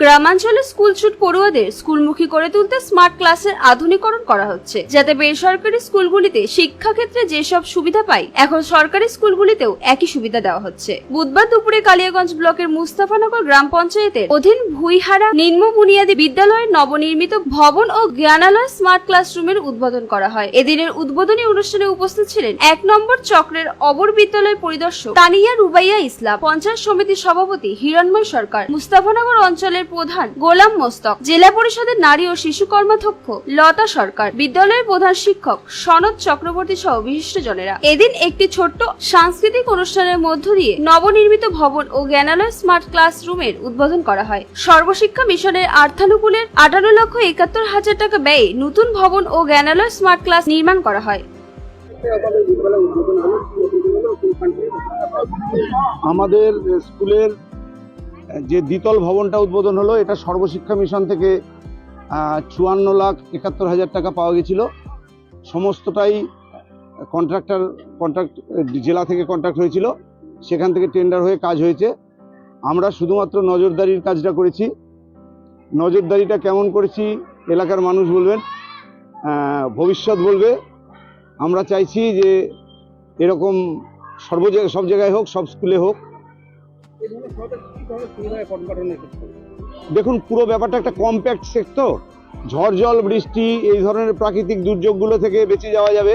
গ্রামাঞ্চলে স্কুল ছুট পড়ুয়াদের স্কুলমুখী করে তুলতে স্মার্ট ক্লাসের আধুনিকরণ করা হচ্ছে, যাতে বেসরকারি স্কুলগুলিতে শিক্ষাক্ষেত্রে যেসব সুবিধা পায় এখন সরকারি স্কুলগুলিতেও একই সুবিধা দেওয়া হচ্ছে। বুধবার দুপুরে কালিয়াগঞ্জ ব্লকের মুস্তাফানগর গ্রাম পঞ্চায়েতের অধীন ভুইহারা নিম্ন বুনিয়াদী বিদ্যালয়ের নবনির্মিত ভবন ও জ্ঞানালয় স্মার্ট ক্লাসরুমের উদ্বোধন করা হয়। এদিনের উদ্বোধনী অনুষ্ঠানে উপস্থিত ছিলেন এক নম্বর চক্রের অবর বিদ্যালয় পরিদর্শক তানিয়া রুবাইয়া ইসলাম, পঞ্চায়েত সমিতির সভাপতি হিরণময় সরকার, মুস্তাফানগর অঞ্চলের প্রধান গোলাম মোস্তক, জেলা পরিষদের নারী ও শিশু কর্মাধ্যক্ষ লতা সরকার, বিদ্যালয়ের প্রধান শিক্ষক সনদ চক্রবর্তী সহ বিশিষ্ট বিশিষ্টজনেরা এদিন একটি ছোট্ট সাংস্কৃতিক অনুষ্ঠানের মধ্য দিয়ে নবনির্মিত ভবন ও জ্ঞানালয় স্মার্ট ক্লাসরুমের উদ্বোধন করা হয়। সর্বশিক্ষা মিশনের আর্থানুকূলের আটান্ন লক্ষ একাত্তর হাজার টাকা ব্যয়ে নতুন ভবন ও জ্ঞানালয় স্মার্ট ক্লাস নির্মাণ করা হয়। আমাদের স্কুলের যে দ্বিতল ভবনটা উদ্বোধন হলো, এটা সর্বশিক্ষা মিশন থেকে চুয়ান্ন লাখ একাত্তর হাজার টাকা পাওয়া গেছিল। সমস্তটাই কন্ট্রাক্টর কন্ট্রাক্ট জেলা থেকে কন্ট্রাক্ট হয়েছিল। সেখান থেকে টেন্ডার হয়ে কাজ হয়েছে। আমরা শুধুমাত্র নজরদারির কাজটা করেছি। নজরদারিটা কেমন করেছি, এলাকার মানুষ বলবেন ভবিষ্যৎ বলবে। আমরা চাইছি যে এরকম সর্ব সব জায়গায় হোক, সব স্কুলে হোক দেখুন, পুরো ব্যাপারটা একটা কম্প্যাক্ট সেট তো। ঝড় জল, বৃষ্টি, এই ধরনের প্রাকৃতিক দুর্যোগগুলো থেকে বেঁচে যাওয়া যাবে।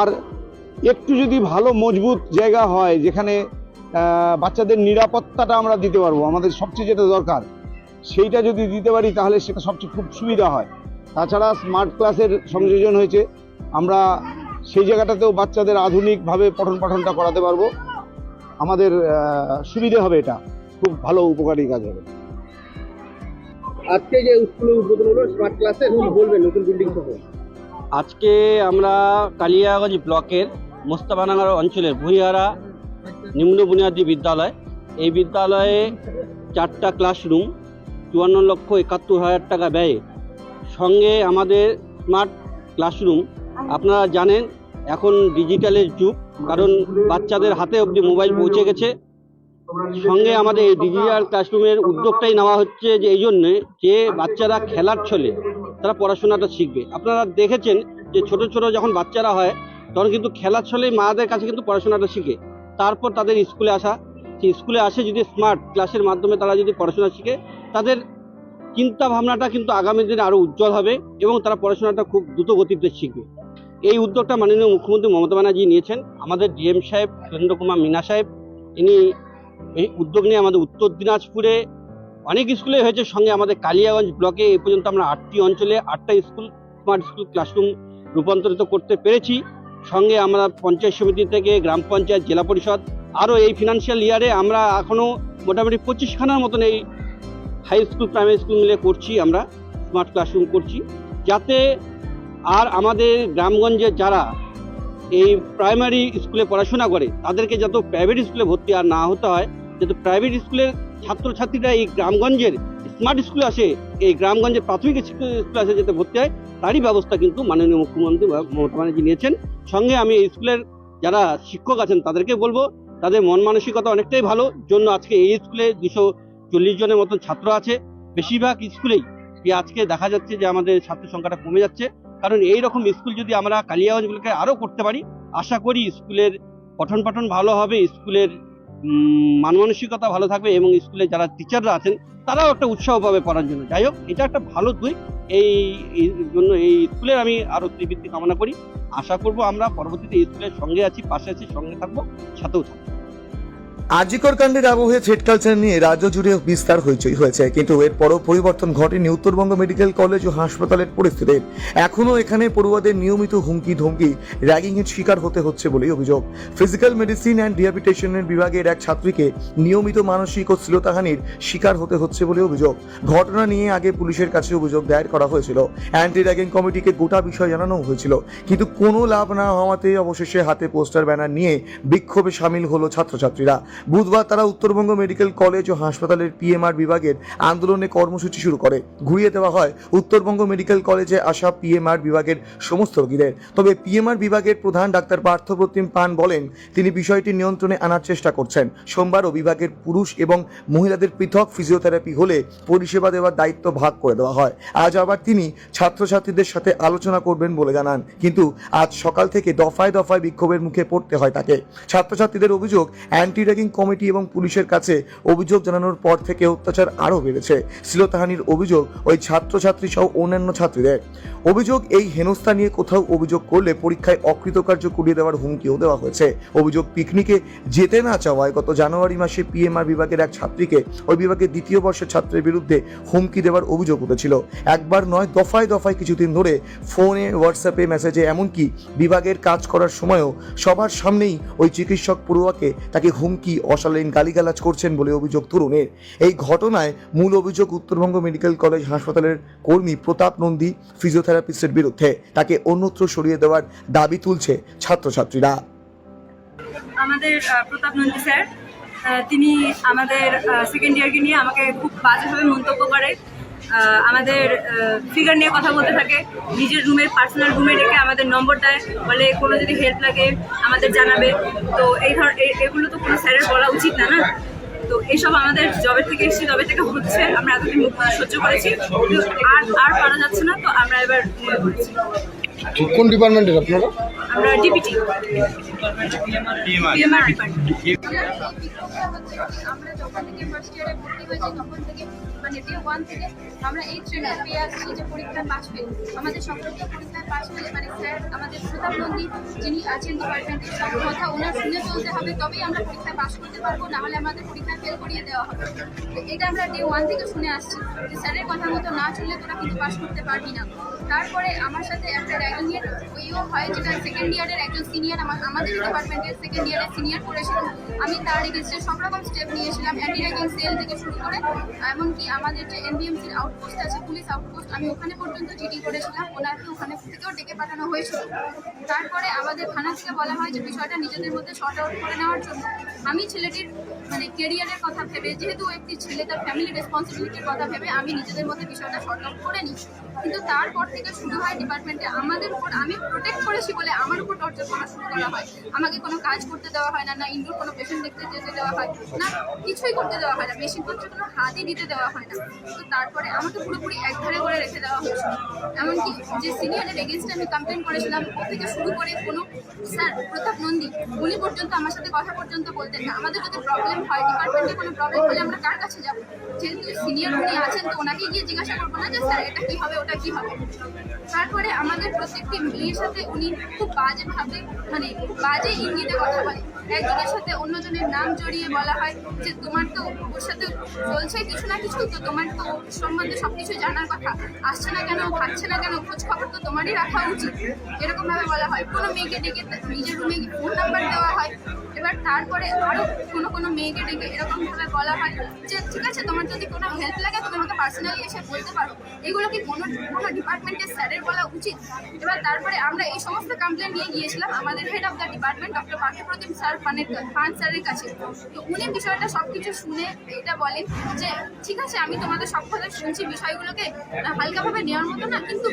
আর একটু যদি ভালো মজবুত জায়গা হয়, যেখানে বাচ্চাদের নিরাপত্তাটা আমরা দিতে পারব, আমাদের সবচেয়ে যেটা দরকার, সেইটা যদি দিতে পারি, তাহলে সেটা সবচেয়ে খুব সুবিধা হয়। তাছাড়া স্মার্ট ক্লাসের সংযোজন হয়েছে। আমরা সেই জায়গাটাতেও বাচ্চাদের আধুনিকভাবে পঠন পাঠনটা করাতে পারব। আমাদের সুবিধে হবে এটা। খুব ভালো উপকারী কাজ হবে। আজকে যে স্কুলে উদ্বোধন হলো স্মার্ট ক্লাসে কি বলবেন নতুন বিল্ডিং সহ। আজকে আমরা কালিয়াগঞ্জ ব্লকের মোস্তাফানাগার অঞ্চলের ভুইয়ারা নিম্ন বুনিয়াদী বিদ্যালয়। এই বিদ্যালয়ে চারটা ক্লাসরুম চুয়ান্ন লক্ষ একাত্তর হাজার টাকা ব্যয়ে। সঙ্গে আমাদের স্মার্ট ক্লাসরুম আপনারা জানেন এখন ডিজিটালের যুগ। কারণ বাচ্চাদের হাতে অবধি মোবাইল পৌঁছে গেছে। সঙ্গে আমাদের এই ডিজিটাল ক্লাসরুমের উদ্যোগটাই নেওয়া হচ্ছে যে এই জন্যে যে বাচ্চারা খেলার ছলে তারা পড়াশোনাটা শিখবে। আপনারা দেখেছেন যে ছোট ছোট যখন বাচ্চারা হয়, তখন কিন্তু খেলার ছলেই মাদের কাছে কিন্তু পড়াশোনাটা শিখে। তারপর তাদের স্কুলে আসা, সেই স্কুলে আসে যদি স্মার্ট ক্লাসের মাধ্যমে তারা যদি পড়াশোনা শিখে, তাদের চিন্তা ভাবনাটা কিন্তু আগামী দিনে আরও উজ্জ্বল হবে এবং তারা পড়াশোনাটা খুব দ্রুত গতিতে শিখবে। এই উদ্যোগটা মাননীয় মুখ্যমন্ত্রী মমতা ব্যানার্জি নিয়েছেন। আমাদের ডিএম সাহেব, সুরেন্দ্র কুমার মিনা সাহেব, ইনি এই উদ্যোগ নিয়ে আমাদের উত্তর দিনাজপুরে অনেক স্কুলে হয়েছে। সঙ্গে আমাদের কালিয়াগঞ্জ ব্লকে এই পর্যন্ত আমরা আটটি অঞ্চলে, আটটা স্কুল, স্মার্ট স্কুল ক্লাসরুম রূপান্তরিত করতে পেরেছি। সঙ্গে আমরা পঞ্চায়েত সমিতি থেকে গ্রাম পঞ্চায়েত, জেলা পরিষদ, আরও এই ফিনান্সিয়াল ইয়ারে আমরা এখনও মোটামুটি পঁচিশখানার মতন এই হাই স্কুল প্রাইমারি স্কুল মিলে করছি আমরা স্মার্ট ক্লাসরুম করছি। যাতে আর আমাদের গ্রামগঞ্জে যারা এই প্রাইমারি স্কুলে পড়াশোনা করে, তাদেরকে যত প্রাইভেট স্কুলে ভর্তি আর না হতে হয়, যাতে প্রাইভেট স্কুলের ছাত্রছাত্রীরা এই গ্রামগঞ্জের স্মার্ট স্কুলে আসে, এই গ্রামগঞ্জের প্রাথমিক স্কুলে আসে যাতে ভর্তি হয়, তারই ব্যবস্থা কিন্তু মাননীয় মুখ্যমন্ত্রী মমতা ব্যানার্জি নিয়েছেন। সঙ্গে আমি এই স্কুলের যারা শিক্ষক আছেন, তাদেরকে বলব, তাদের মন মানসিকতা অনেকটাই ভালো, জন্য আজকে এই স্কুলে দুশো চল্লিশ জনের মতন ছাত্র আছে। বেশিরভাগ স্কুলেই আজকে দেখা যাচ্ছে যে আমাদের ছাত্র সংখ্যাটা কমে যাচ্ছে। কারণ এই রকম স্কুল যদি আমরা কালিয়াগঞ্জগুলোকে আরও করতে পারি আশা করি স্কুলের পঠন পাঠন ভালো হবে স্কুলের উম, মান মানসিকতা ভালো থাকবে এবং স্কুলে যারা টিচাররা আছেন তারাও একটা উৎসাহ পাবে পড়ার জন্য। যাই হোক এটা একটা ভালো দিক। এই এই জন্য এই স্কুলের আমি আরও ত্রিবৃত্তি কামনা করি। আশা করব আমরা পরবর্তীতে স্কুলের সঙ্গে আছি পাশে আছি সঙ্গে থাকব সাথেও থাকব। আজিকর কাণ্ডের আবহে থ্রেড কালচার নিয়ে রাজ্য জুড়ে বিস্তার হইচই হয়েছে। কিন্তু এরপরও পরিবর্তন ঘটেনি উত্তরবঙ্গ মেডিকেল কলেজ ও হাসপাতালের পরিস্থিতির। এখনও এখানে পড়ুয়াদের নিয়মিত হুমকি ধমকি র্যাগিংয়ের শিকার হতে হচ্ছে বলেই অভিযোগ। ফিজিক্যাল মেডিসিন অ্যান্ড রিহ্যাবিলিটেশনের বিভাগের এক ছাত্রীকে নিয়মিত মানসিক ও শ্লীলতাহানির শিকার হতে হচ্ছে বলে অভিযোগ। ঘটনা নিয়ে আগে পুলিশের কাছে অভিযোগ দায়ের করা হয়েছিল। অ্যান্টি র্যাগিং কমিটিকে গোটা বিষয় জানানো হয়েছিল। কিন্তু কোনো লাভ না হওয়াতে অবশেষে হাতে পোস্টার ব্যানার নিয়ে বিক্ষোভে সামিল হলো ছাত্রছাত্রীরা। বুধবার তারা উত্তরবঙ্গ মেডিকেল কলেজ ও হাসপাতালের পিএমআর বিভাগের আন্দোলনে কর্মসূচি শুরু করে। ঘুরিয়ে দেওয়া হয় উত্তরবঙ্গ মেডিকেল কলেজে আসা পিএমআর বিভাগের সমস্ত রোগীদের। তবে পিএমআর বিভাগের প্রধান ডাক্তার পার্থপ্রতিম পান বলেন, তিনি বিষয়টি নিয়ন্ত্রণে আনার চেষ্টা করছেন। সোমবারও বিভাগের পুরুষ এবং মহিলাদের পৃথক ফিজিওথেরাপি হলে পরিষেবা দেওয়ার দায়িত্ব ভাগ করে দেওয়া হয়। আজ আবার তিনি ছাত্রছাত্রীদের সাথে আলোচনা করবেন বলে জানান। কিন্তু আজ সকাল থেকে দফায় দফায় বিক্ষোভের মুখে পড়তে হয় তাকে। ছাত্রছাত্রীদের অভিযোগ অ্যান্টি র্যাগিং কমিটি এবং পুলিশের কাছে অভিযোগ জানানোর পর থেকে অত্যাচার আরও বেড়েছে। শ্লীলতাহানির অভিযোগ ওই ছাত্রছাত্রী সহ অন্যান্য ছাত্রীদের। অভিযোগ এই হেনস্থা নিয়ে কোথাও অভিযোগ করলে পরীক্ষায় অকৃতকার্য করিয়ে দেওয়ার হুমকিও দেওয়া হয়েছে। অভিযোগ, পিকনিকে যেতে না চাওয়ায় গত জানুয়ারি মাসে পিএমআর বিভাগের এক ছাত্রীকে ওই বিভাগের দ্বিতীয় বর্ষের ছাত্রের বিরুদ্ধে হুমকি দেওয়ার অভিযোগ উঠেছিল। একবার নয়, দফায় দফায় কিছুদিন ধরে ফোনে, হোয়াটসঅ্যাপে, মেসেজে এমনকি বিভাগের কাজ করার সময়ও সবার সামনেই ওই চিকিৎসক পড়ুয়াকে তাকে হুমকি অশালীন গালিগালাজ করছেন বলে অভিযোগ তরুণের। এই ঘটনায় মূল অভিযোগ উত্তরবঙ্গ মেডিকেল কলেজ হাসপাতালের কর্মী প্রতাপ নন্দী, ফিজিওথেরাপিস্টের বিরুদ্ধে। তাকে অন্যত্র সরিয়ে দেওয়ার দাবি তুলছে ছাত্রছাত্রীরা। আমাদের প্রতাপ নন্দী স্যার তিনি আমাদের সেকেন্ড ইয়ারকে নিয়ে আমাকে খুব বাজেভাবে মন্তব্য করে। আমাদের ফিগার নিয়ে কথা বলতে থাকে। নিজের রুমের পার্সোনাল রুমে ডেকে আমাদের নম্বর দেয়। বলে কোনো যদি হেল্প লাগে আমাদের জানাবে। তো এই ধর এগুলো তো কোনো স্যারের বলা উচিত না না? তো এইসব আমাদের জবে থেকে এসেছি জবে থেকে হচ্ছে। আমরা এতদিন সহ্য করেছি। আর আর পারা যাচ্ছে না তো আমরা এবার মনে করেছি। কোন ডিপার্টমেন্টের আপনারা? আমরা ডিপিটি আমরা যখন থেকে ফার্স্ট ইয়ারে ভর্তি হয়েছি তখন থেকে মানে ডে ওয়ান থেকে আমরা এই ট্রেনিং পেয়ে আসছি যে পরীক্ষায় পাশ পেয়ে আমাদের সকলকে পরীক্ষায় পাশ পেলে মানে স্যার আমাদের নন্দী যিনি আছেন ডিপার্টমেন্টের সব কথা ওনার শুনে চলতে হবে তবেই আমরা পরীক্ষায় পাশ করতে পারব নাহলে আমাদের পরীক্ষায় ফেল করিয়ে দেওয়া হবে এটা আমরা ডে ওয়ান থেকে শুনে আসছি যে স্যারের কথা মতো না চললে তোরা কিন্তু পাশ করতে পারবি না তারপরে আমার সাথে একটা র্যাগিংয়ের ওইও হয় যেটা সেকেন্ড ইয়ারের একজন সিনিয়র আমাদের ডিপার্টমেন্টের সেকেন্ড ইয়ারের সিনিয়র করেছিল আমি তার এগেনস্টে সব রকম স্টেপ নিয়েছিলাম অ্যান্টি র্যাগিং সেল থেকে শুরু করে, এমনকি আমাদের যে এনবিএমসির আউটপোস্ট আছে পুলিশ আউটপোস্ট আমি ওখানে পর্যন্ত জিডি করেছিলাম। ওনাকে ওখানে থেকেও ডেকে পাঠানো হয়েছিল। তারপরে আমাদের থানা থেকে বলা হয় যে বিষয়টা নিজেদের মধ্যে শর্ট আউট করে নেওয়ার জন্য। আমি ছেলেটির মানে কেরিয়ারের কথা ভেবে, যেহেতু একটি ছেলে, তার ফ্যামিলি রেসপন্সিবিলিটির কথা ভেবে আমি নিজেদের মধ্যে বিষয়টা শর্ট আউট করে নিই। কিন্তু তারপর থেকে শুরু হয় ডিপার্টমেন্টে আমাদের উপর আমি প্রোটেক্ট করেছি বলে আমার উপর টর্চার করা শুরু করা হয়। আমাকে কোনো কাজ করতে দেওয়া হয় না না ইনডোর কোনো পেশেন্ট দেখতে যেতে দেওয়া হয়, না কিছুই করতে দেওয়া হয় না। মেশিন পত্রে কোনো হাতই দিতে দেওয়া হয় না। তো তারপরে আমাকে পুরোপুরি একধারে করে রেখে দেওয়া হয়েছিল। এমনকি যে সিনিয়রের এগেনস্টে আমি কমপ্লেন করেছিলাম, ও থেকে শুরু করে কোনো স্যার, প্রতাপ নন্দী, উনি পর্যন্ত আমার সাথে কথা পর্যন্ত বলতেন না। আমাদের যদি প্রবলেম হয় ডিপার্টমেন্টে কোনো প্রবলেম হলে আমরা কার কাছে যাব? যেহেতু সিনিয়র উনি আছেন, তো ওনাকে গিয়ে জিজ্ঞাসা করব না যে, স্যার, এটা কী হবে? ওটা কি হবে? তারপরে আমাদের প্রত্যেকটি মেয়ের সাথে উনি খুব বাজেভাবে মানে বাজে ইঙ্গিতে কথা বলে। একজনের সাথে অন্যজনের নাম জড়িয়ে বলা হয় যে, তোমার তো ওর সাথে চলছে কিছু না কিছু, তো তোমার তো সম্বন্ধে সব কিছু জানার কথা। আসছে না কেন? খাচ্ছে না কেন? খোঁজ খবর তো তোমারই রাখা উচিত। এরকমভাবে বলা হয়। কোনো মেয়েকে ডেকে নিজের রুমে ফোন নাম্বার দেওয়া হয়। এবার তারপরে আরও কোনো কোনো মেয়েকে ডেকে এরকমভাবে বলা হয় যে, ঠিক আছে, তোমার যদি কোনো হেল্প লাগে, তুমি আমাকে পার্সোনালি এসে বলতে পারো। এগুলো কি কোনো কোনো ডিপার্টমেন্টের স্যারের বলা উচিত। এবার তারপরে আমরা এই সমস্ত কমপ্লেন নিয়ে গিয়েছিলাম আমাদের head of the department doctor Parthapratim sir ফানের ফান স্যারের কাছে। তো উনি বিষয়টা সব কিছু শুনে এটা বলেন যে, ঠিক আছে, আমি তোমাদের সব কথা শুনছি, বিষয়গুলোকে হালকাভাবে নেওয়ার মতো না, কিন্তু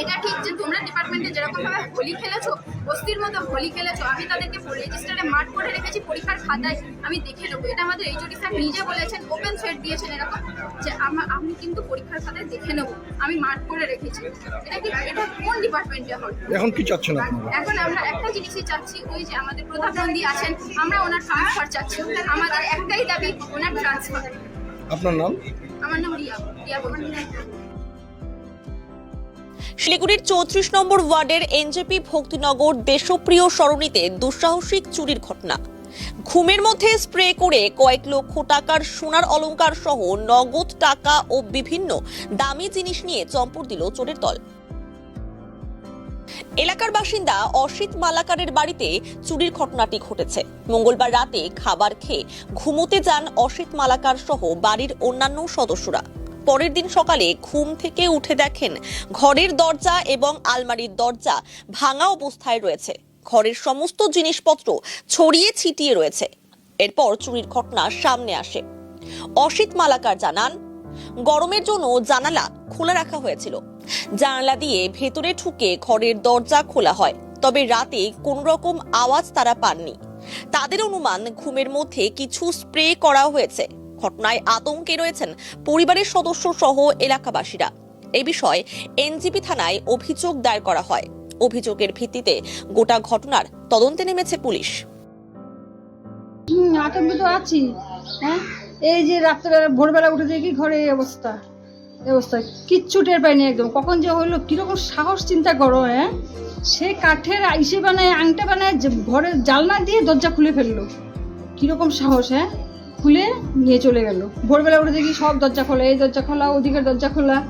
এটা ঠিক যে তোমরা ডিপার্টমেন্টে যেরকমভাবে হোলি খেলেছো বস্তির মতো হোলি খেলেছো, আমি তাদেরকে রেজিস্টারে মার্ক করে রেখেছি পরীক্ষার খাতায়, আমি দেখে নেব। এটা আমাদের এইচওডি স্যার নিজে বলেছেন ওপেন থ্রেড দিয়েছেন এরকম, যে আমার আমি কিন্তু পরীক্ষার খাতায় দেখে নেব। আমি মার্ক করে রেখেছি। এটা কি এটা কোন ডিপার্টমেন্টে হয় এখন কি চাচ্ছেন আপনারা? এখন আমরা একটা জিনিসই চাচ্ছি ওই যে আমাদের প্রধান নন্দী আছেন আমরা ওনার ট্রান্সফার চাচ্ছি। আমাদের একটাই দাবি ওনার ট্রান্সফার আপনার নাম? আমার নাম রিয়া রিয়া বর্মন শিলিগুড়ির চৌত্রিশ নম্বর ওয়ার্ডের এনজেপি ভক্তিনগর দেশপ্রিয় সরণিতে দুঃসাহসিক চুরির ঘটনা। ঘুমের মধ্যে স্প্রে করে কয়েক লক্ষ টাকার সোনার অলংকার সহ নগদ টাকা ও বিভিন্ন দামি জিনিস নিয়ে চম্পট দিল চোরের দল। এলাকার বাসিন্দা অসিত মালাকারের বাড়িতে চুরির ঘটনাটি ঘটেছে। মঙ্গলবার রাতে খাবার খেয়ে ঘুমোতে যান অসিত মালাকার সহ বাড়ির অন্যান্য সদস্যরা। পরের দিন সকালে ঘুম থেকে উঠে দেখেন ঘরের দরজা এবং আলমারির দরজা ভাঙা অবস্থায় রয়েছে। ঘরের সমস্ত জিনিসপত্র ছড়িয়ে ছিটিয়ে রয়েছে। এরপর চুরির ঘটনা সামনে আসে। অসিত মালাকার জানান, গরমের জন্য জানালা খোলা রাখা হয়েছিল। জানালা দিয়ে ভেতরে ঢুকে ঘরের দরজা খোলা হয়, তবে রাতে কোন রকম আওয়াজ তারা পাননি। তাদের অনুমান, ঘুমের মধ্যে কিছু স্প্রে করা হয়েছে। ঘটনায় আতঙ্কে রয়েছেন পরিবারের সদস্য সহ এলাকাবাসীরা। এ বিষয়ে এনজিপি থানায় অভিযোগ দায়ের করা হয়। অভিযোগের ভিত্তিতে গোটা ঘটনার তদন্তে নেমেছে পুলিশ। হুম আতঙ্কিত আছি। হ্যাঁ? এই যে রাত্রেবেলা, ভোরবেলা উঠে দেখি ঘরে এই অবস্থা। এই অবস্থা। কিচ্ছু টের পাইনি একদম। কখন যে হইল, কীরকম সাহস, চিন্তা করো হ্যাঁ? সে কাঠের আইসে বানায়, আংটা বানায় ঘরের জালনা দিয়ে দরজা খুলে ফেলল। কীরকম সাহস হ্যাঁ? খুলে নিয়ে চলে গেল। ভোরবেলা উঠে দেখি সব দরজা খোলা, এই দরজা খোলা, ওদিকের দরজা খোলা।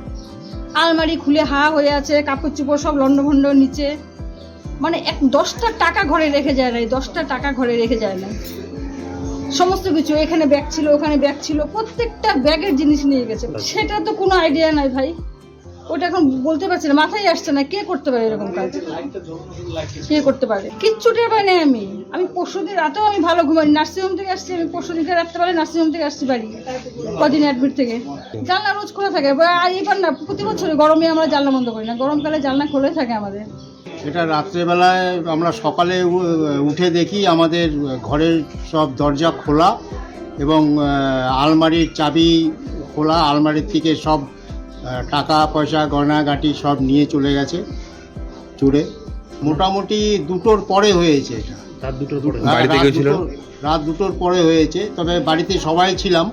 আলমারি খুলে হা হয়ে আছে কাপড় চুপড় সব লন্ডভন্ড নিচে। মানে এক দশটা টাকা ঘরে রেখে যায় না এই দশটা টাকা ঘরে রেখে যায় না। সমস্ত কিছু এখানে ব্যাগ ছিল ওখানে ব্যাগ ছিল প্রত্যেকটা ব্যাগের জিনিস নিয়ে গেছে। সেটা তো কোনো আইডিয়া নাই ভাই। ওটা এখন বলতে পারছি না, মাথায় আসছে না, কে করতে পারে এরকম কাজ? কে করতে পারে? কিচ্ছু টের পাই নাই আমি। আমি পরশু দিন রাতেও আমি ভালো ঘুমাই নার্সিংহোম থেকে আসছি, আমি পরশু দিনকে রাত্রেবেলা নার্সিংহোম থেকে আসছি বাড়ি, কদিন অ্যাডমিট থেকে। জানলা রোজ খোলা থাকে আর এবার না, প্রতি বছর গরমে আমরা জানলা বন্ধ করি না, গরমকালে জানলা খোলাই থাকে আমাদের। এটা রাত্রেবেলায় আমরা সকালে উঠে দেখি আমাদের ঘরের সব দরজা খোলা এবং আলমারির চাবি খোলা, আলমারির থেকে সব টাকা পয়সা গয়নাগাটি সব নিয়ে চলে গেছে চুরে মোটামুটি দুটোর পরে হয়েছে এটা। রাত দুটোর পরে। হ্যাঁ, রাত দুটোর- রাত দুটোর পরে হয়েছে তবে বাড়িতে সবাই ছিলাম।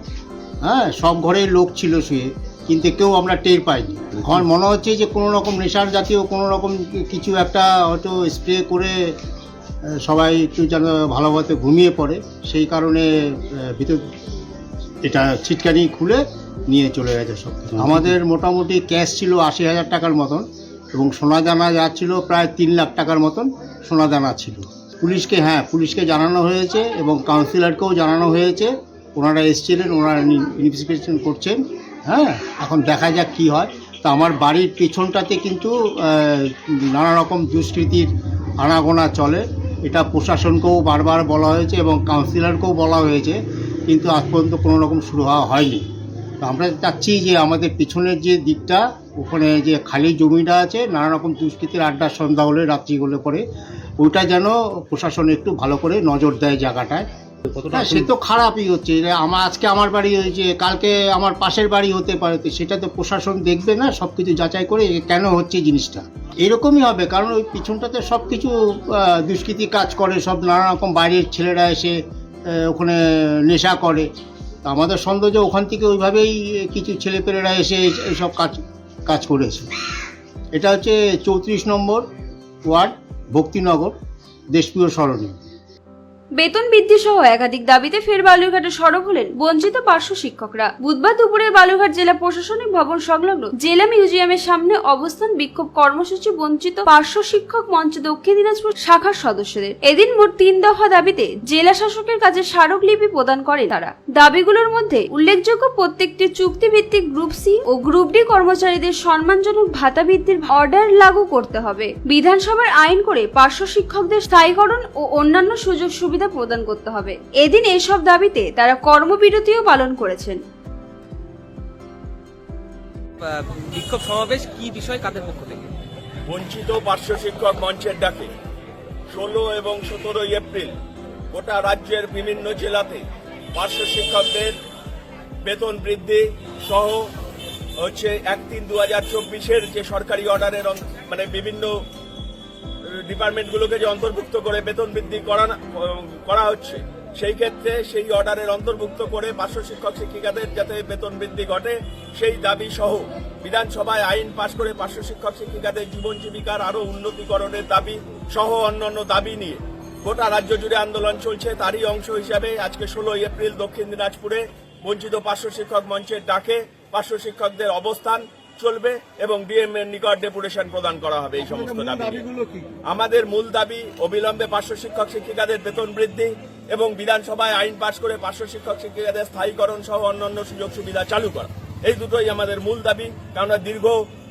হ্যাঁ সব ঘরেই লোক ছিল শুয়ে কিন্তু কেউ আমরা টের পাইনি। এখন মনে হচ্ছে যে কোনো রকম নেশার জাতীয় কোনো রকম কিছু একটা হয়তো স্প্রে করে সবাই একটু যেন ভালোভাবে ঘুমিয়ে পড়ে। সেই কারণে ভিতর এটা ছিটকানি খুলে নিয়ে চলে গেছে সব আমাদের মোটামুটি ক্যাশ ছিল আশি হাজার টাকার মতন এবং সোনা দানা যা ছিল প্রায় তিন লাখ টাকার মতন সোনা দানা ছিল। পুলিশকে হ্যাঁ পুলিশকে জানানো হয়েছে এবং কাউন্সিলরকেও জানানো হয়েছে। ওনারা এসেছিলেন ওনারা ইনভেস্টিগেশন করছেন। হ্যাঁ এখন দেখা যাক কি হয়। তা আমার বাড়ির পেছনটাতে কিন্তু নানা রকম দুষ্কৃতির আনাগোনা চলে। এটা প্রশাসনকেও বারবার বলা হয়েছে এবং কাউন্সিলরকেও বলা হয়েছে। কিন্তু আজ পর্যন্ত কোনো রকম শুরু হওয়া হয়নি। আমরা চাচ্ছি যে আমাদের পিছনের যে দিকটা ওখানে যে খালি জমিটা আছে নানা রকম দুষ্কৃতির আড্ডার সন্ধ্যা হলে রাত্রি হলে পরে ওইটা যেন প্রশাসন একটু ভালো করে নজর দেয় জায়গাটায়। হ্যাঁ সে তো খারাপই হচ্ছে। আমার আজকে আমার বাড়ি হয়েছে কালকে আমার পাশের বাড়ি হতে পারে তো সেটা তো প্রশাসন দেখবে না সব কিছু যাচাই করে কেন হচ্ছে জিনিসটা। এরকমই হবে কারণ ওই পিছনটাতে সব কিছু দুষ্কৃতি কাজ করে সব নানা রকম বাইরের ছেলেরা এসে ওখানে নেশা করে। তো আমাদের সন্দেহ যে ওখান থেকে ওইভাবেই কিছু ছেলেপেলেরা এসে এই- এইসব কাজ কাজ করেছে। এটা হচ্ছে চৌত্রিশ নম্বর ওয়ার্ড, ভক্তিনগর, দেশপ্রিয় সরণি বেতন বৃদ্ধি সহ একাধিক দাবিতে ফের বালুরঘাটে সরব হলেন বঞ্চিত পার্শ্ব শিক্ষকরা। বুধবার দুপুরে বালুরঘাট জেলা প্রশাসনিক ভবন সংলগ্ন জেলা মিউজিয়ামের সামনে অবস্থান বিক্ষোভ কর্মসূচি বঞ্চিত পার্শ্ব শিক্ষক মঞ্চ দক্ষিণ দিনাজপুর শাখার সদস্যদের। এদিন মোট তিন দফা দাবিতে জেলা শাসকের কাছে স্মারকলিপি প্রদান করে তারা। দাবিগুলোর মধ্যে উল্লেখযোগ্য প্রত্যেকটি চুক্তিভিত্তিক গ্রুপ সি ও গ্রুপ ডি কর্মচারীদের সম্মানজনক ভাতা বৃদ্ধির অর্ডার লাগু করতে হবে। বিধানসভার আইন করে পার্শ্ব শিক্ষকদের স্থায়ীকরণ ও অন্যান্য সুযোগ সুবিধা প্রদান করতে হবে। এদিন এসব দাবিতে তারা কর্মবিরতিও পালন করেছেন। বিক্ষোভ সমাবেশ কি বিষয় কাদের পক্ষ থেকে? বঞ্চিত পার্শ্ব শিক্ষক মঞ্চের ডাকে ষোলো এবং সতেরোই এপ্রিল গোটা রাজ্যের বিভিন্ন জেলাতে পার্শ্ব শিক্ষকদের বেতন বৃদ্ধি সহ হচ্ছে এক তিন দু হাজার চব্বিশের যে সরকারি অর্ডারের মানে বিভিন্ন ডিপার্টমেন্টগুলোকে যে অন্তর্ভুক্ত করে বেতন বৃদ্ধি করা করা হচ্ছে, সেই ক্ষেত্রে সেই অর্ডারের অন্তর্ভুক্ত করে পার্শ্ব শিক্ষক শিক্ষিকাদের যাতে বেতন বৃদ্ধি ঘটে, সেই দাবি সহ বিধানসভায় আইন পাশ করে পার্শ্ব শিক্ষক শিক্ষিকাদের জীবন জীবিকার আরও উন্নতিকরণের দাবি সহ অন্যান্য দাবি নিয়ে। গোটা রাজ্য জুড়ে আন্দোলন চলছে, তারই অংশ হিসাবে আজকে ষোলোই এপ্রিল দক্ষিণ দিনাজপুরে বঞ্চিত পার্শ্ব শিক্ষক মঞ্চের ডাকে পার্শ্ব শিক্ষকদের অবস্থান চলবে এবং ডিএম এর নিকট ডেপুটেশন প্রদান করা হবে এই সমস্ত দাবি আমাদের মূল দাবি অবিলম্বে পার্শ্ব শিক্ষক শিক্ষিকাদের বেতন বৃদ্ধি এবং বিধানসভায় আইন পাশ করে পার্শ্ব শিক্ষক শিক্ষিকাদের স্থায়ীকরণ সহ অন্যান্য সুযোগ সুবিধা চালু করা। এই দুটোই আমাদের মূল দাবি কেননা দীর্ঘ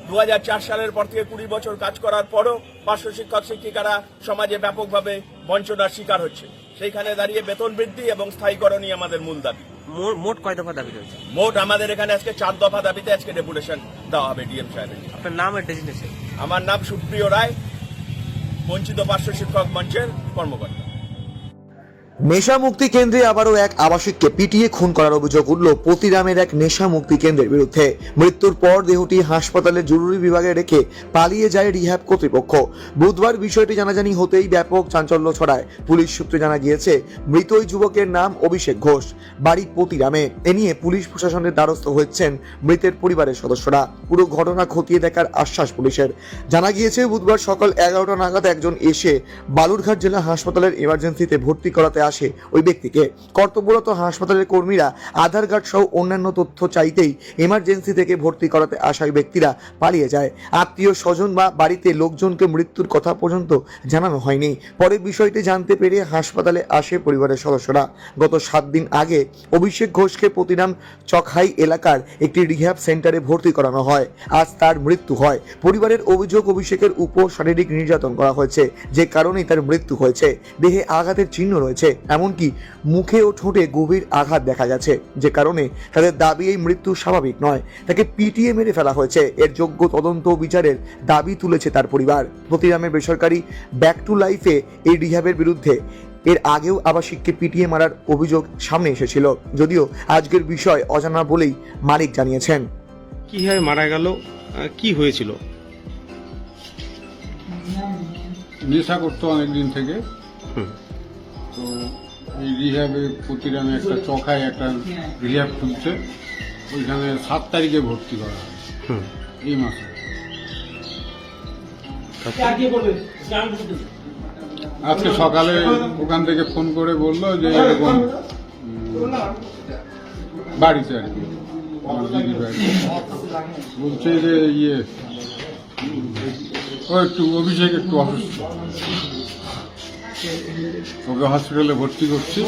দু হাজার চার সালের পর থেকে কুড়ি বছর কাজ করার পরও পার্শ্ব শিক্ষক শিক্ষিকারা সমাজে ব্যাপকভাবে বঞ্চনার শিকার হচ্ছে। সেইখানে দাঁড়িয়ে বেতন বৃদ্ধি এবং স্থায়ীকরণই আমাদের মূল দাবি। মোট কয় দফা দাবি রয়েছে মোট আমাদের এখানে আজকে চার দফা দাবিতে আজকে ডেপুটেশন দেওয়া হবে ডিএম সাহেবের। আপনার নাম আর ডেজিনেশন আমার নাম সুপ্রিয় রায় বঞ্চিত পার্শ্ব শিক্ষক মঞ্চের কর্মকর্তা। নেশা মুক্তি কেন্দ্রে আবারও এক আবাসিককে পিটিয়ে খুন করার অভিযোগ উঠল পতিরামের এক নেশা মুক্তি কেন্দ্রের বিরুদ্ধে। মৃত্যুর পর দেহটি হাসপাতালে জরুরি বিভাগে রেখে পালিয়ে যায় রিহ্যাব কর্তৃপক্ষ। বুধবার বিষয়টি জানাজানি হতেই ব্যাপক চাঞ্চল্য ছড়ায়। পুলিশ সূত্রে জানা গিয়েছে মৃত ওই যুবকের নাম অভিষেক ঘোষ। বাড়ি পতিরামে এ নিয়ে পুলিশ প্রশাসনের দ্বারস্থ হয়েছেন মৃতের পরিবারের সদস্যরা। পুরো ঘটনা খতিয়ে দেখার আশ্বাস পুলিশের। জানা গিয়েছে, বুধবার সকাল এগারোটা নাগাদ একজন এসে বালুরঘাট জেলা হাসপাতালের এমার্জেন্সিতে ভর্তি করাতে আসে ওই ব্যক্তিকে। কর্তব্যরত হাসপাতালের কর্মীরা আধার কার্ড সহ অন্যান্য তথ্য চাইতেই এমার্জেন্সি থেকে ভর্তি করাতে আসা ব্যক্তিরা পালিয়ে যায়। আত্মীয় স্বজন বা বাড়িতে লোকজনকে মৃত্যুর কথা পর্যন্ত জানানো হয়নি। পরে বিষয়টি জানতে পেরে হাসপাতালে আসে পরিবারের সদস্যরা। গত সাত দিন আগে অভিষেক ঘোষকে প্রতিনাম চকহাই এলাকার একটি রিহ্যাব সেন্টারে ভর্তি করানো হয়। আজ তার মৃত্যু হয়। পরিবারের অভিযোগ, অভিষেকের উপর শারীরিক নির্যাতন করা হয়েছে। যে কারণেই তার মৃত্যু হয়েছে। দেহে আঘাতের চিহ্ন রয়েছে। এমনকি মুখে ও ঠোঁটে গভীর আঘাত দেখা গেছে যে কারণে তাদের দাবি এই মৃত্যু স্বাভাবিক নয়। তাকে পিটিয়ে মেরে ফেলা হয়েছে। এর যোগ্য তদন্ত বিচারের দাবি তুলেছে তার পরিবার। প্রতিরামের বেসরকারি ব্যাক টু লাইফে এই রিহ্যাবের বিরুদ্ধে এর আগেও আবাসিককে পিটিয়ে মারার অভিযোগ সামনে এসেছিল। যদিও আজকের বিষয় অজানা বলেই মালিক জানিয়েছেন। কীভাবে মারা গেল? কি হয়েছিল? নেশা করতো অনেকদিন থেকে। হুম। তো এই রিহ্যাবে প্রতিরামে একটা চখায় একটা রিহ্যাব খুলছে। ওইখানে সাত তারিখে ভর্তি করা হয়। এই মাসে। আজকে সকালে ওখান থেকে ফোন করে বলল যে এরকম বাড়িতে আর কি। বলছে যে ইয়ে ও একটু অভিষেক একটু অসুস্থ। ওকে হসপিটালে ভর্তি করছি।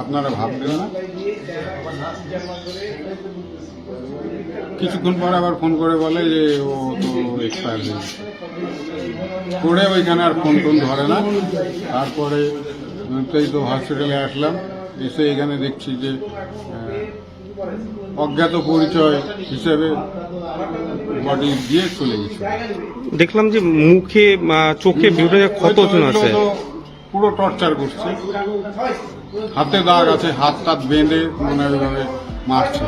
আপনারা ভাববেন না। কিছুক্ষণ পর আবার ফোন করে বলে যে ও তো এক্সপায়ার হয়ে। করে ওইখানে আর ফোন টোন ধরে না। তারপরে এই তো হসপিটালে আসলাম। এসে এখানে দেখছি যে অজ্ঞাত পরিচয় হিসেবে বডি দিয়ে চলে গেছে। দেখলাম যে মুখে চোখে বিভিন্ন ক্ষত আছে। পুরো টর্চার করছে। হাতে দাগ আছে হাত টাত বেঁধে মনে হয় মারছে।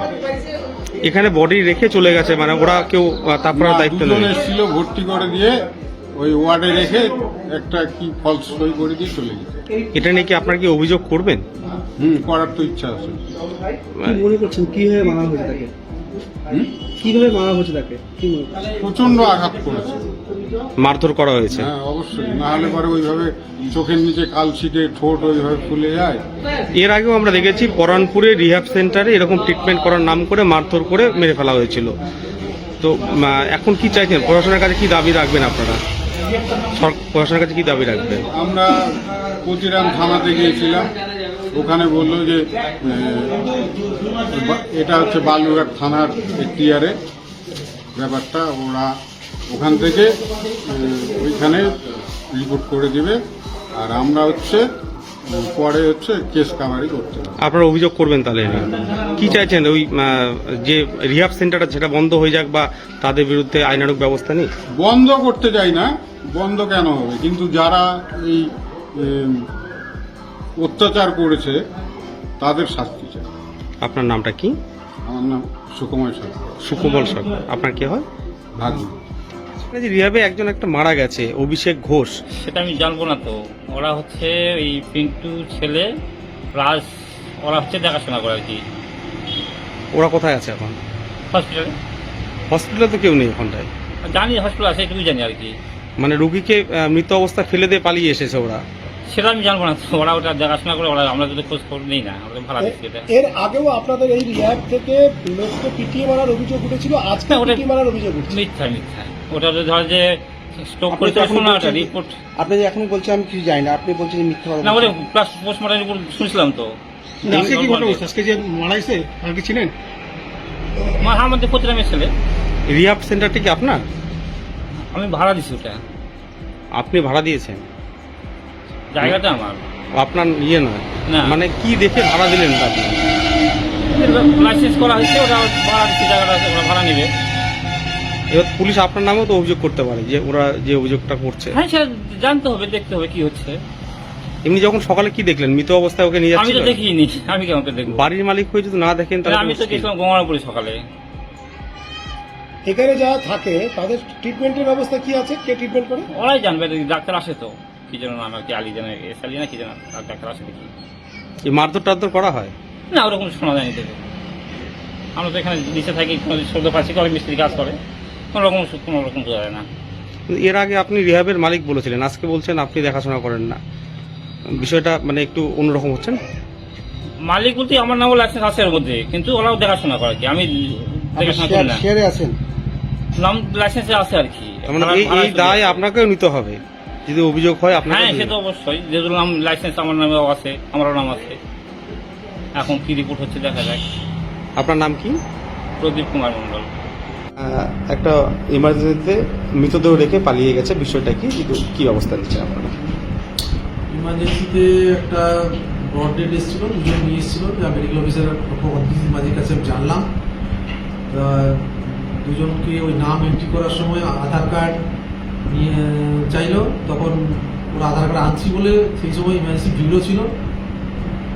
এখানে বডি রেখে চলে গেছে মানে ওরা কেউ তারপরে দায়িত্ব নেই এসেছিল ভর্তি করে দিয়ে ওই ওয়ার্ডে রেখে একটা কি ফলস সই করে দিয়ে চলে গেছে। এটা নিয়ে কি আপনার কি অভিযোগ করবেন? হুম করার তো ইচ্ছা আছে। মনে করছেন? কীভাবে মারা হয়েছে তাকে? হুম? কীভাবে মারা হয়েছে তাকে? কি মনে করছেন? প্রচণ্ড আঘাত করেছে। মারধর করা হয়েছে? হ্যাঁ অবশ্যই। না হলে পরে ওইভাবে চোখের নিচে কাল ছিটে ঠোঁট ওইভাবে ফুলে যায়। এর আগেও আমরা দেখেছি পরানপুরে রিহ্যাব সেন্টারে এরকম ট্রিটমেন্ট করার নাম করে মারধর করে মেরে ফেলা হয়েছিল। তো আহ, এখন কি চাইছেন? প্রশাসনের কাছে কি দাবি রাখবেন আপনারা? সর- প্রশাসনের কাছে কি দাবি রাখবেন? আমরা প্রতিরাম থানাতে গিয়েছিলাম। ওখানে বলল যে এটা হচ্ছে বালুরঘাট থানার এখতিয়ারে ব্যাপারটা ওরা ওখান থেকে ওইখানে রিপোর্ট করে দেবে আর আমরা হচ্ছে পরে হচ্ছে কেস কাভারি করতে আপনারা অভিযোগ করবেন তাহলে। কি চাইছেন? ওই যে রিহাব সেন্টারটা সেটা বন্ধ হয়ে যাক বা তাদের বিরুদ্ধে আইনানুক ব্যবস্থা নেই? বন্ধ করতে যাই না বন্ধ কেন হবে? কিন্তু যারা এই অত্যাচার করেছে তাদের শাস্তি চাই। আপনার নামটা কি? আমার নাম সুকুমার সরকার সুকুমল সরকার আপনার কি হয়? ভাগ্য যে রিহাবে একজন একটা মারা গেছে অভিষেক ঘোষ। সেটা আমি জানব না তো। ওরা হচ্ছে এই পিন্টু ছেলে প্লাস ওরা হচ্ছে দেখাশোনা করে আর কি। ওরা কোথায় আছে এখন? হসপিটালে। হসপিটালে তো কেউ নেই ওখানটায় জানি হসপিটাল আছে এটুকুই জানি আর কি। মানে রুগীকে মৃত অবস্থা ফেলে দিয়ে পালিয়ে এসেছে ওরা। সেটা আমি জানব না। ওরা ওটা দেখাশোনা করে ওরা আমরা যদি খোঁজ খবর নেই না আমরা তো ভাড়া দিচ্ছি এটা এর আগেও আপনাদের এই রিহ্যাব থেকে লোককে পিটিয়ে মারার অভিযোগ উঠেছিল আজকে ওটা- পিটিয়ে মারার অভিযোগ উঠছে। মিথ্যা মিথ্যা। ওটা তো ধর যে স্টক করেছে তো শোনা ওটা রিপোর্ট আপনি যে এখন বলছেন আমি কিছু জানি না। আপনি বলছেন যে মিথ্যা না ওটা প্লাস পোস্টমর্টম রিপোর্ট শুনছিলাম তো। আজকে কি ঘটনা? আজকে যে মারাইছে আর কি ছিলেন আমার আমাদের প্রতিরামের ছেলে? রিহাব সেন্টারটা কি আপনার? আমি ভাড়া দিছি ওটা। আপনি ভাড়া দিয়েছেন? জায়গাটা আমার। আপনার ইয়ে নয় না। মানে কি দেখে ভাড়া দিলেন তা আপনি লাইসেন্স করা হয়েছে ওরা ভাড়া দিচ্ছে জায়গাটা ওরা ভাড়া নেবে। এবার পুলিশ আপনার নামেও তো অভিযোগ করতে পারে যে ওরা যে অভিযোগটা করছে। হ্যাঁ সেটা জানতে হবে দেখতে হবে কি হচ্ছে। এমনি যখন সকালে কি দেখলেন? মৃত অবস্থায় ওকে নিয়ে আমি তো দেখিনি আমি কেমন দেখব? বাড়ির মালিক হয়ে যদি না দেখেন তাহলে আমি তো। গেছিলাম গঙ্গারামপুরে সকালে। এখানে যারা থাকে তাদের ট্রিটমেন্টের ব্যবস্থা কি আছে? কে ট্রিটমেন্ট করে? ওরাই জানবে ডাক্তার আসে তো। কি যেন নাম আর কি আলি জানে এস আলি না কি যেন আর ডাক্তার আসে দেখি। এই মারধর টারধর করা হয়? না ওরকম শোনা যায়নি দেখে। আমরা তো এখানে নিচে থাকি সদ্য পাশে করে মিস্ত্রি কাজ করে। কোনো রকম কোনো রকম বোঝা যায় না। কিন্তু এর আগে আপনি রিহাবের মালিক বলেছিলেন আজকে বলছেন আপনি দেখাশোনা করেন না। বিষয়টা মানে একটু অন্যরকম হচ্ছেন মালিক বলতে আমার নামও লাইসেন্স আছে এর মধ্যে কিন্তু ওরাও দেখাশোনা করে কি আমি দেখাশোনা করি না। শেয়ারে আছেন? নাম লাইসেন্সে আছে আর কি। মানে এই এই দায় আপনাকেও নিতে হবে। যদি অভিযোগ হয় আপনার হ্যাঁ সে তো অবশ্যই। যেহেতু নাম লাইসেন্স আমার নামেও আছে আমারও নাম আছে। এখন কি রিপোর্ট হচ্ছে দেখা যাক। আপনার নাম কি? প্রদীপ কুমার মন্ডল একটা ইমার্জেন্সিতে মৃতদেহ রেখে পালিয়ে গেছে বিষয়টা কি? কি অবস্থা নিচ্ছে আপনারা? ইমার্জেন্সিতে একটা ব্রড ডেট এসেছিল দুজন নিয়ে এসেছিল যা মেডিকেল অফিসার অফিস মাঝির কাছে আমি জানলাম। দুজনকে ওই নাম এন্ট্রি করার সময় আধার কার্ড নিয়ে চাইলো, তখন ওরা আধার কার্ড আনছি বলে সেই সময় ইমার্জেন্সি ভিড়ও ছিল।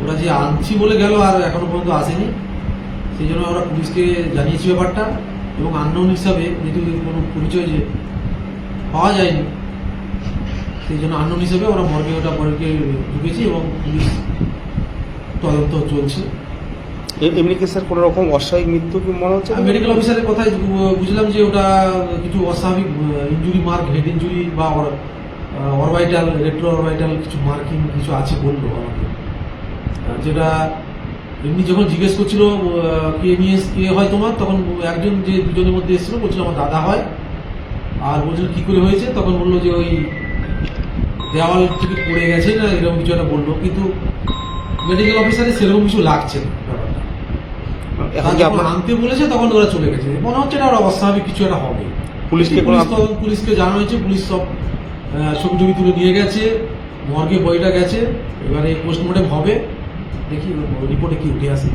ওরা যে আনছি বলে গেল আর এখনও পর্যন্ত আসেনি। সেই জন্য আমরা পুলিশকে জানিয়েছি ব্যাপারটা এবং আননোন হিসাবে যেহেতু কোনো পরিচয় যে পাওয়া যায়নি, সেই জন্য আননোন হিসেবে ওরা মর্গে ওটা মর্গে ঢুকেছি এবং পুলিশ তদন্ত চলছে। এমনি কি স্যার কোনো রকম অস্বাভাবিক মৃত্যু কি মনে হচ্ছে? মেডিকেল অফিসারের কথায় বু- বুঝলাম যে ওটা কিছু অস্বাভাবিক ইঞ্জুরি মার্ক হেড ইঞ্জুরি বা অরবাইটাল রেট্রো অরবাইটাল কিছু মার্কিং কিছু আছে বলল আমাকে। যেটা এমনি যখন জিজ্ঞেস করছিল কে নিয়ে কে হয় তোমার, তখন একজন যে দুজনের মধ্যে এসেছিল, বলছিল আমার দাদা হয়। আর বলছিল কি করে হয়েছে, তখন বলল যে ওই দেওয়াল থেকে পড়ে গেছে না, এরকম কিছু একটা বলল। কিন্তু মেডিকেল অফিসারে সেরকম কিছু লাগছে না। এখন কি যখন আপনার আনতে বলেছে তখন ওরা চলে গেছে। মনে হচ্ছে না ওরা অস্বাভাবিক কিছু একটা হবে। পুলিশকে পুলিশকে জানানো হয়েছে পুলিশ সব ছবি টবি তুলে নিয়ে গেছে। মর্গে বইটা গেছে। এবারে পোস্টমর্টেম হবে। দেখি রিপোর্টে কি উঠে আসে।